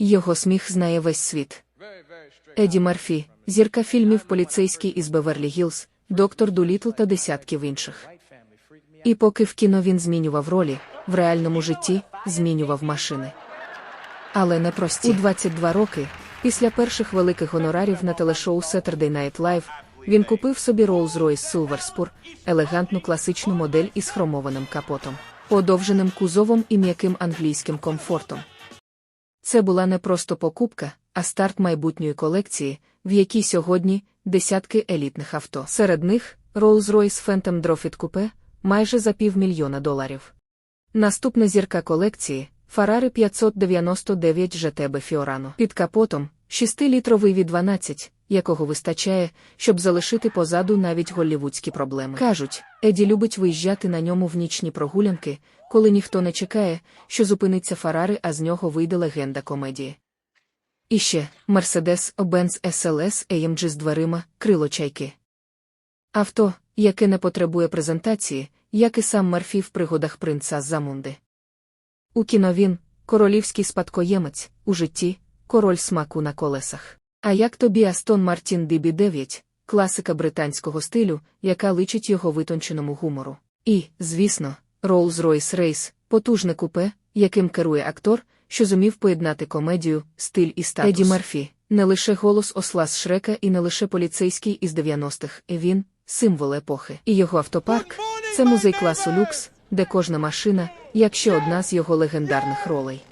Його сміх знає весь світ. Еді Мерфі, зірка фільмів Поліцейський із Беверлі Гілз, Доктор Дулітл та десятків інших. І поки в кіно він змінював ролі, в реальному житті змінював машини. Але не прості. У 22 роки, після перших великих гонорарів на телешоу Saturday Night Live, він купив собі Rolls-Royce Silver Spur, елегантну класичну модель із хромованим капотом, подовженим кузовом і м'яким англійським комфортом. Це була не просто покупка, а старт майбутньої колекції, в якій сьогодні десятки елітних авто. Серед них Rolls-Royce Phantom Drophet Coupe майже за півмільйона доларів. Наступна зірка колекції Ferrari 599 GTB Fiorano. Під капотом 6-літровий V12, якого вистачає, щоб залишити позаду навіть голлівудські проблеми. Кажуть, Еді любить виїжджати на ньому в нічні прогулянки, коли ніхто не чекає, що зупиниться Фарари, а з нього вийде легенда комедії. І ще Mercedes-Benz SLS AMG з дверима, крило чайки. Авто, яке не потребує презентації, як і сам Мерфі в пригодах принца Замунди. У кіно він – королівський спадкоємець, у житті – король смаку на колесах. А як тобі Астон Мартін DB9, класика британського стилю, яка личить його витонченому гумору. І, звісно, Rolls-Royce Race – потужне купе, яким керує актор, що зумів поєднати комедію, стиль і статус. Еді Мерфі – не лише голос осла з Шрека і не лише поліцейський із 90-х, він – символ епохи. І його автопарк – це музей класу люкс, де кожна машина, якщо одна з його легендарних ролей.